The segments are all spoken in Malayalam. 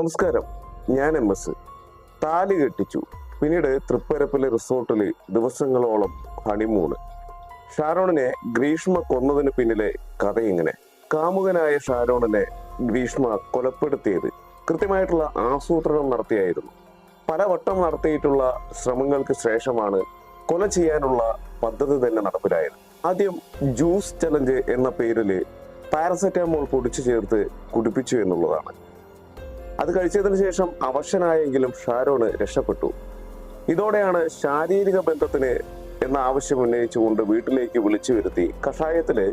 നമസ്കാരം. ഞാൻ എം എസ്. താലി കെട്ടിച്ചു. പിന്നീട് തൃപ്പരപ്പിലെ റിസോർട്ടിൽ ദിവസങ്ങളോളം ഹണിമൂണ്. ഷാരോണിനെ ഗ്രീഷ്മ കൊന്നതിന് പിന്നിലെ കഥ ഇങ്ങനെ. കാമുകനായ ഷാരോണിനെ ഗ്രീഷ്മ കൊലപ്പെടുത്തിയത് കൃത്യമായിട്ടുള്ള ആസൂത്രണം നടത്തിയായിരുന്നു. പലവട്ടം നടത്തിയിട്ടുള്ള ശ്രമങ്ങൾക്ക് ശേഷമാണ് കൊല ചെയ്യാനുള്ള പദ്ധതി തന്നെ നടപ്പിലായത്. ആദ്യം ജ്യൂസ് ചലഞ്ച് എന്ന പേരിൽ പാരസെറ്റാമോൾ പൊടിച്ചു ചേർത്ത് കുടിപ്പിച്ചു എന്നുള്ളതാണ്. അത് കഴിച്ചതിന് ശേഷം അവശനായെങ്കിലും ഷാരോണ് രക്ഷപ്പെട്ടു. ഇതോടെയാണ് ശാരീരിക ബന്ധത്തിന് എന്ന ആവശ്യം ഉന്നയിച്ചുകൊണ്ട് വീട്ടിലേക്ക് വിളിച്ചു വരുത്തി കഷായത്തിലെ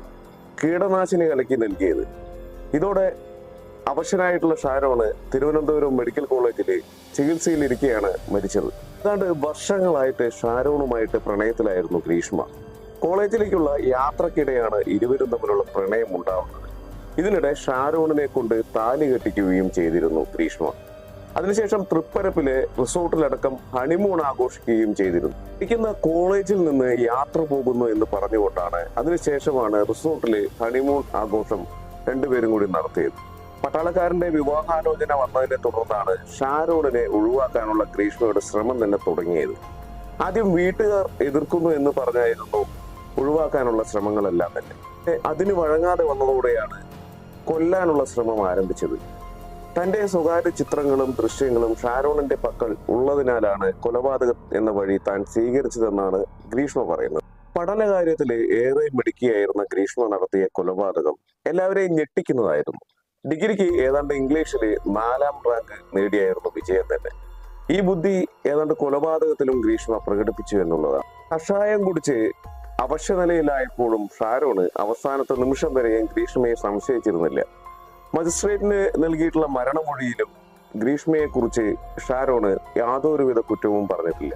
കീടനാശിനി കലക്കി നൽകിയത്. ഇതോടെ അവശനായിട്ടുള്ള ഷാരോണ് തിരുവനന്തപുരം മെഡിക്കൽ കോളേജിൽ ചികിത്സയിലിരിക്കെയാണ് മരിച്ചത്. ഏതാണ്ട് വർഷങ്ങളായിട്ട് ഷാരോണുമായിട്ട് പ്രണയത്തിലായിരുന്നു ഗ്രീഷ്മ. കോളേജിലേക്കുള്ള യാത്രക്കിടെയാണ് ഇരുവരും തമ്മിലുള്ള പ്രണയം ഉണ്ടാവുന്നത് ഇതിനിടെ ഷാരോണിനെ കൊണ്ട് താലി കെട്ടിക്കുകയും ചെയ്തിരുന്നു ഗ്രീഷ്മ അതിനുശേഷം തൃപ്പരപ്പിലെ റിസോർട്ടിലടക്കം ഹണിമൂൺ ആഘോഷിക്കുകയും ചെയ്തിരുന്നു. ഇരിക്കുന്ന കോളേജിൽ നിന്ന് യാത്ര പോകുന്നു എന്ന് പറഞ്ഞുകൊണ്ടാണ് അതിനുശേഷമാണ് റിസോർട്ടിലെ ഹണിമൂൺ ആഘോഷം രണ്ടുപേരും കൂടി നടത്തിയത്. പട്ടാളക്കാരന്റെ വിവാഹാലോചന വന്നതിനെ തുടർന്നാണ് ഷാരോണിനെ ഒഴിവാക്കാനുള്ള ഗ്രീഷ്മയുടെ ശ്രമം തന്നെ തുടങ്ങിയത്. ആദ്യം വീട്ടുകാർ എതിർക്കുന്നു എന്ന് പറഞ്ഞായിരുന്നു ഒഴിവാക്കാനുള്ള ശ്രമങ്ങളെല്ലാം തന്നെ. അതിന് വഴങ്ങാതെ വന്നതോടെയാണ് കൊല്ലാനുള്ള ശ്രമം ആരംഭിച്ചത്. തന്റെ സ്വകാര്യ ചിത്രങ്ങളും ദൃശ്യങ്ങളും ഷാരോണിന്റെ പക്കൽ ഉള്ളതിനാലാണ് കൊലപാതകം എന്ന വഴി താൻ സ്വീകരിച്ചതെന്നാണ് ഗ്രീഷ്മ പറയുന്നത്. പഠനകാര്യത്തിൽ ഏറെ മിടുക്കിയായിരുന്ന ഗ്രീഷ്മ നടത്തിയ കൊലപാതകം എല്ലാവരെയും ഞെട്ടിക്കുന്നതായിരുന്നു. ഡിഗ്രിക്ക് ഏതാണ്ട് ഇംഗ്ലീഷിൽ നാലാം റാങ്ക് നേടിയായിരുന്നു വിജയം തന്നെ. ഈ ബുദ്ധി ഏതാണ്ട് കൊലപാതകത്തിലും ഗ്രീഷ്മ പ്രകടിപ്പിച്ചു എന്നുള്ളതാണ്. കഷായം കുടിച്ച് അവശനിലയിലായപ്പോഴും ഷാരോണ് അവസാനത്തെ നിമിഷം വരെയും ഗ്രീഷ്മയെ സംശയിച്ചിരുന്നില്ല. മജിസ്ട്രേറ്റിന് നൽകിയിട്ടുള്ള മരണമൊഴിയിലും ഗ്രീഷ്മയെ കുറിച്ച് ഷാരോണ് യാതൊരുവിധ കുറ്റവും പറഞ്ഞിട്ടില്ല.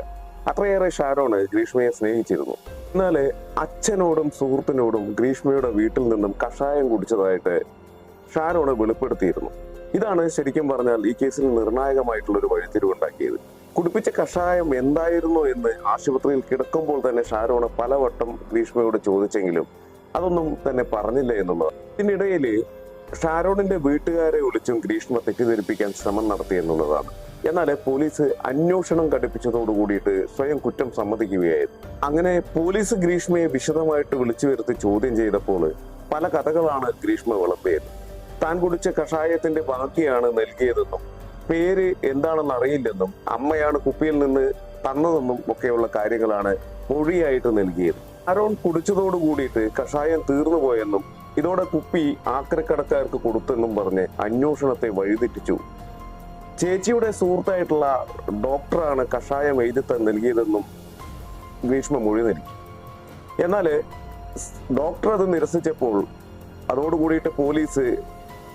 അത്രയേറെ ഷാരോണ് ഗ്രീഷ്മയെ സ്നേഹിച്ചിരുന്നു. എന്നാൽ അച്ഛനോടും സുഹൃത്തിനോടും ഗ്രീഷ്മയുടെ വീട്ടിൽ നിന്നും കഷായം കുടിച്ചതായിട്ട് ഷാരോണ് വെളിപ്പെടുത്തിയിരുന്നു. ഇതാണ് ശരിക്കും പറഞ്ഞാൽ ഈ കേസിൽ നിർണായകമായിട്ടുള്ള ഒരു വഴിത്തിരിവുണ്ടാക്കിയത്. കുടിപ്പിച്ച കഷായം എന്തായിരുന്നു എന്ന് ആശുപത്രിയിൽ കിടക്കുമ്പോൾ തന്നെ ഷാരോണ് പലവട്ടം ഗ്രീഷ്മയോട് ചോദിച്ചെങ്കിലും അതൊന്നും തന്നെ പറഞ്ഞില്ല എന്നുള്ളത്. ഇതിനിടയിൽ ഷാരോണിന്റെ വീട്ടുകാരെ വിളിച്ചും ഗ്രീഷ്മ തെറ്റിദ്ധരിപ്പിക്കാൻ ശ്രമം നടത്തി എന്നുള്ളതാണ്. എന്നാൽ പോലീസ് അന്വേഷണം കടുപ്പിച്ചതോടു കൂടിയിട്ട് സ്വയം കുറ്റം സമ്മതിക്കുകയായിരുന്നു. അങ്ങനെ പോലീസ് ഗ്രീഷ്മയെ വിശദമായിട്ട് വിളിച്ചു വരുത്തി ചോദ്യം ചെയ്തപ്പോൾ പല കഥകളാണ് ഗ്രീഷ്മ വിളമ്പിയത്. താൻ കുടിച്ച കഷായത്തിന്റെ ബാക്കിയാണ് നൽകിയതെന്നും പേര് എന്താണെന്ന് അറിയില്ലെന്നും അമ്മയാണ് കുപ്പിയിൽ നിന്ന് തന്നതെന്നും ഒക്കെയുള്ള കാര്യങ്ങളാണ് മൊഴിയായിട്ട് നൽകിയത്. അരോൺ കുടിച്ചതോട് കൂടിയിട്ട് കഷായം തീർന്നു പോയെന്നും ഇതോടെ കുപ്പി ആക്രക്കടക്കാർക്ക് കൊടുത്തെന്നും പറഞ്ഞ് അന്വേഷണത്തെ വഴിതെറ്റിച്ചു. ചേച്ചിയുടെ സുഹൃത്തായിട്ടുള്ള ഡോക്ടറാണ് കഷായം എഴുതിത്ത നൽകിയതെന്നും ഗ്രീഷ്മ മൊഴി നൽകി. എന്നാൽ ഡോക്ടർ അത് നിരസിച്ചപ്പോൾ അതോടുകൂടിയിട്ട് പോലീസ്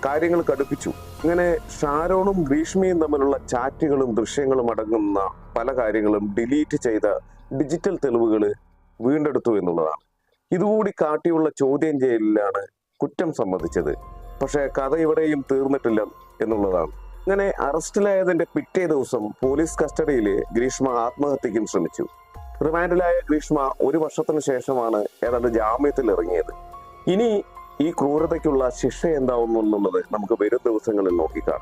കാര്യങ്ങൾ കടുപ്പിച്ചു. അങ്ങനെ ഷാരോണും ഭീഷ്മിയും തമ്മിലുള്ള ചാറ്റുകളും ദൃശ്യങ്ങളും അടങ്ങുന്ന പല കാര്യങ്ങളും ഡിലീറ്റ് ചെയ്ത ഡിജിറ്റൽ തെളിവുകൾ വീണ്ടെടുത്തു എന്നുള്ളതാണ്. ഇതുകൂടി കാട്ടിയുള്ള ചോദ്യം ചെയ്യലിലാണ് കുറ്റം സമ്മതിച്ചത്. പക്ഷേ കഥ ഇവിടെയും തീർന്നിട്ടില്ല എന്നുള്ളതാണ്. അങ്ങനെ അറസ്റ്റിലായതിന്റെ പിറ്റേ ദിവസം പോലീസ് കസ്റ്റഡിയിൽ ഗ്രീഷ്മ ആത്മഹത്യക്കും ശ്രമിച്ചു. റിമാൻഡിലായ ഗ്രീഷ്മ ഒരു വർഷത്തിന് ശേഷമാണ് ഏതാണ്ട് ജാമ്യത്തിൽ ഇറങ്ങിയത് ഇനി ഈ ക്രൂരതയ്ക്കുള്ള ശിക്ഷ എന്താവുന്നു എന്നുള്ളത് നമുക്ക് വരും ദിവസങ്ങളിൽ നോക്കിക്കാണാം.